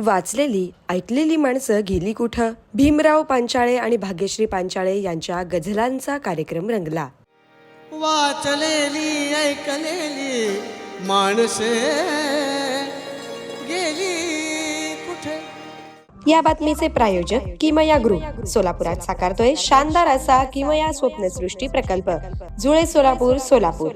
वाचलेली ऐकलेली माणसं गेली कुठं? भीमराव पांचाळे आणि भाग्यश्री पांचाळे यांच्या गझलांचा कार्यक्रम रंगला. वाचलेली ऐकलेली माणसे गेली कुठे? या बातमीचे प्रायोजक किमया ग्रुप सोलापुरात साकारतोय शानदार असा किमया स्वप्नसृष्टी प्रकल्प. जुळे सोलापूर सोलापूर.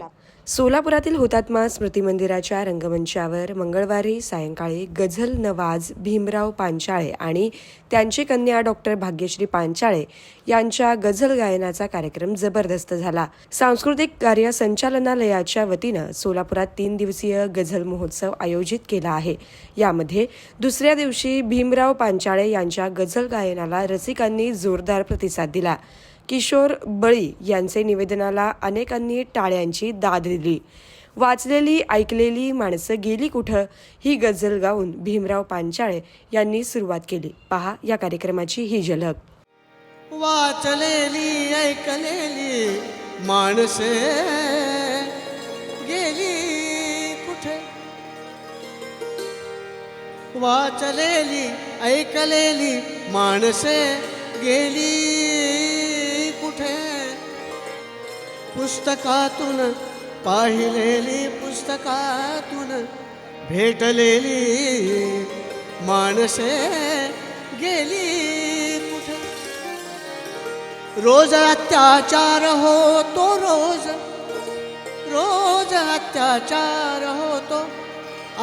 सोलापुरातील हुतात्मा स्मृती मंदिराच्या रंगमंचावर मंगळवारी सायंकाळी गझल नवाज भीमराव पांचाळे आणि त्यांची कन्या डॉक्टर भाग्यश्री पांचाळे यांच्या गझल गायनाचा कार्यक्रम जबरदस्त झाला. सांस्कृतिक कार्य संचालनालयाच्या वतीनं सोलापुरात तीन दिवसीय गझल महोत्सव आयोजित केला आहे. यामध्ये दुसऱ्या दिवशी भीमराव पांचाळे यांच्या गझल गायनाला रसिकांनी जोरदार प्रतिसाद दिला. किशोर बळी यांचे निवेदनाला अनेकांनी टाळ्यांची दाद दिली. वाचलेली ऐकलेली माणसं गेली कुठं? ही गझल गाऊन भीमराव पांचाळे यांनी सुरुवात केली. पहा या कार्यक्रमाची ही झलक. वाचलेली ऐकलेली माणसे गेली कुठे? वाचलेली ऐकलेली माणसे गेली पुस्तकातून पाहिलेली पुस्तकातून भेटलेली माणसे गेली कुठे? रोज अत्याचार होतो रोज. रोज अत्याचार होतो.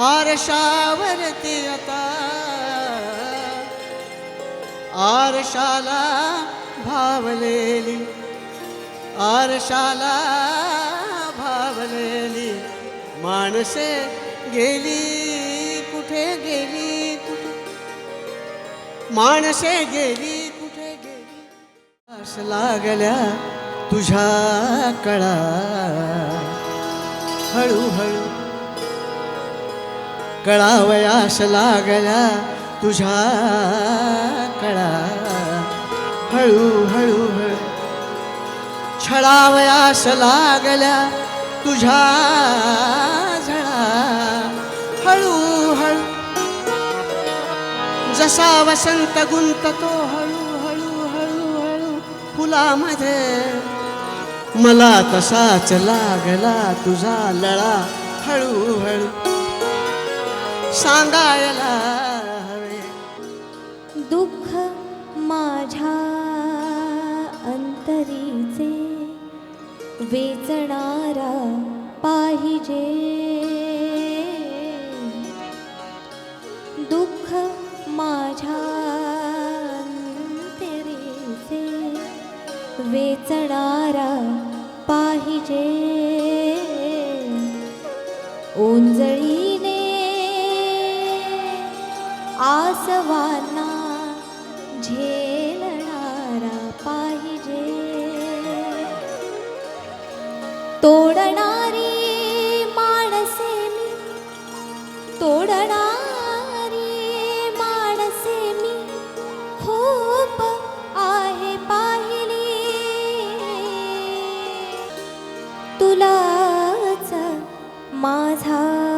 आरशावरती आता. आरशाला भावलेली आरशाला भावलेली माणसे गेली, कुठे गेली, कुठे? माणसे गेली, कुठे गेली? आस लागल्या तुझ्या कळा. हळूहळू कळावयास लागल्या तुझ्या कळा. हळू हळू हळू छळावयास लागल्या तुझ्या झळा. हळू हळू जसा वसंत गुंततो हळू हळू हळू हळू फुलामध्ये. मला तसाच लागला तुझा लळा हळू हळू सांगायला हवे. दुःख वेचणारा पाहिजे. दुःख माझ्या अंतरीचे वेचणारा पाहिजे. तोडणारी माणसे मी. तोडणारी माणसे मी. खूप आहे पाहिली. तुलाच माझा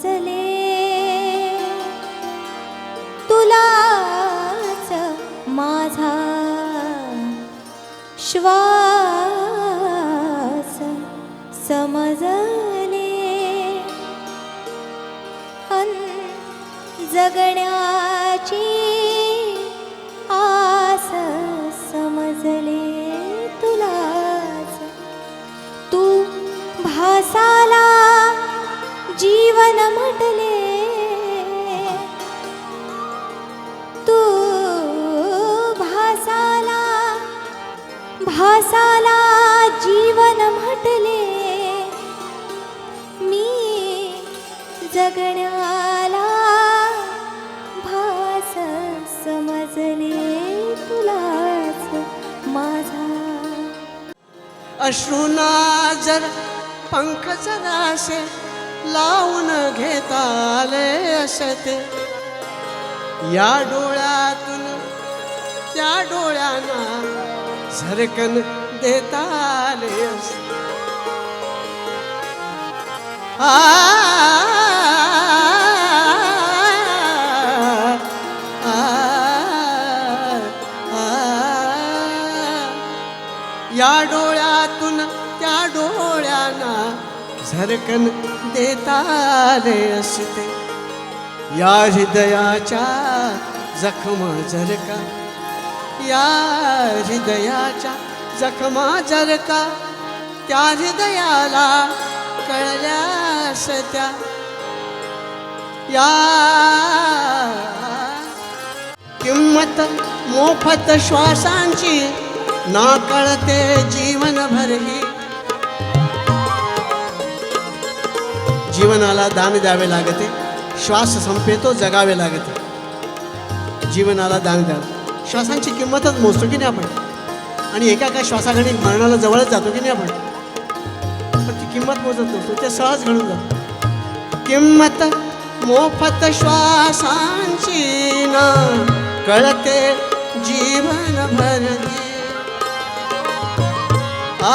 समजले अश्रुना जर पंख जरासे लावून घेताले असते या डोळ्यातून त्या डोळ्यांना झरकन देताले असते आ, या डोळ्यातून त्या डोळ्यांना झरकन देताले असते. या हृदयाच्या जखमा झरका या हृदयाच्या जखमा झरका त्या हृदयाला कळल्या सत्या. या किंमत मोफत श्वासांची ना कळते जीवन भरही जीवनाला दान द्यावे लागते श्वास संपेतो जगावे लागते. जीवनाला दान द्यावे श्वासांची किंमतच मोजतो की नाही आपण? आणि एका एका श्वासाकडे मरणाला जवळच जातो की नाही आपण? पण ती किंमत मोजत नसतो ते सहज घडून जातो. किंमत मोफत श्वासांची ना कळते जीवन भरली किंमत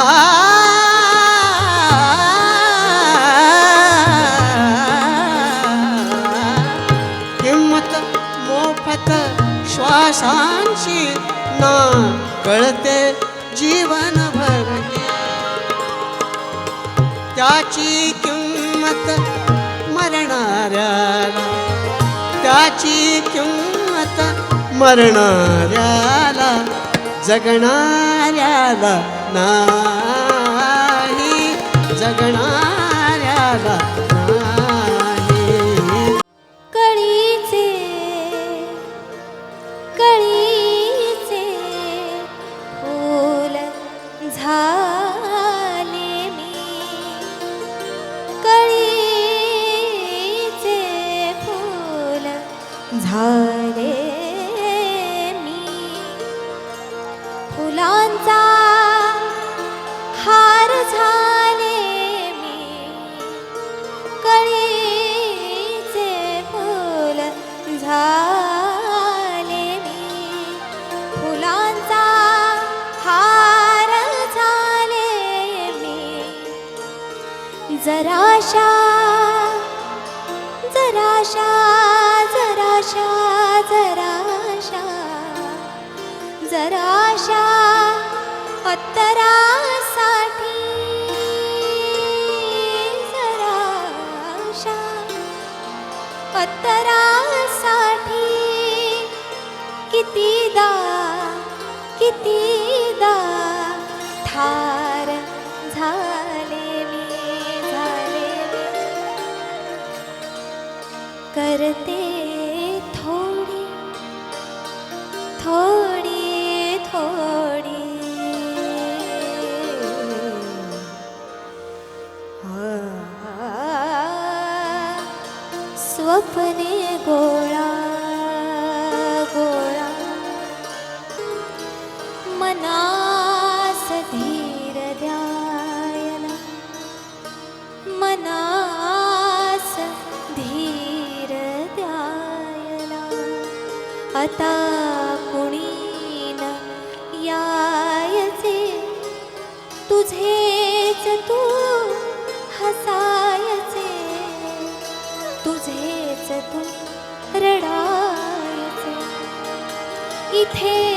मोफत श्वासांची ना कळते जीवन भरली त्याची किंमत मरणाऱ्याला. त्याची किंमत मरणाऱ्याला जगणाऱ्याला. नाही जगणाऱ्याला नाही. कळीचे कळीचे फूल झाले मी. कळीचे फूल झाले मी. फुलांचा जराशा जराशा जराशा जराशा जराशा अत्तरासाठी जराशा अत्तरासाठी कितीदा कितीदा करते थोडी थोडी थोडी. स्वप्ने गोळा आता कुणी न यायचे. तुझेच तू हसायचे. तुझेच तू रडायचे. इथे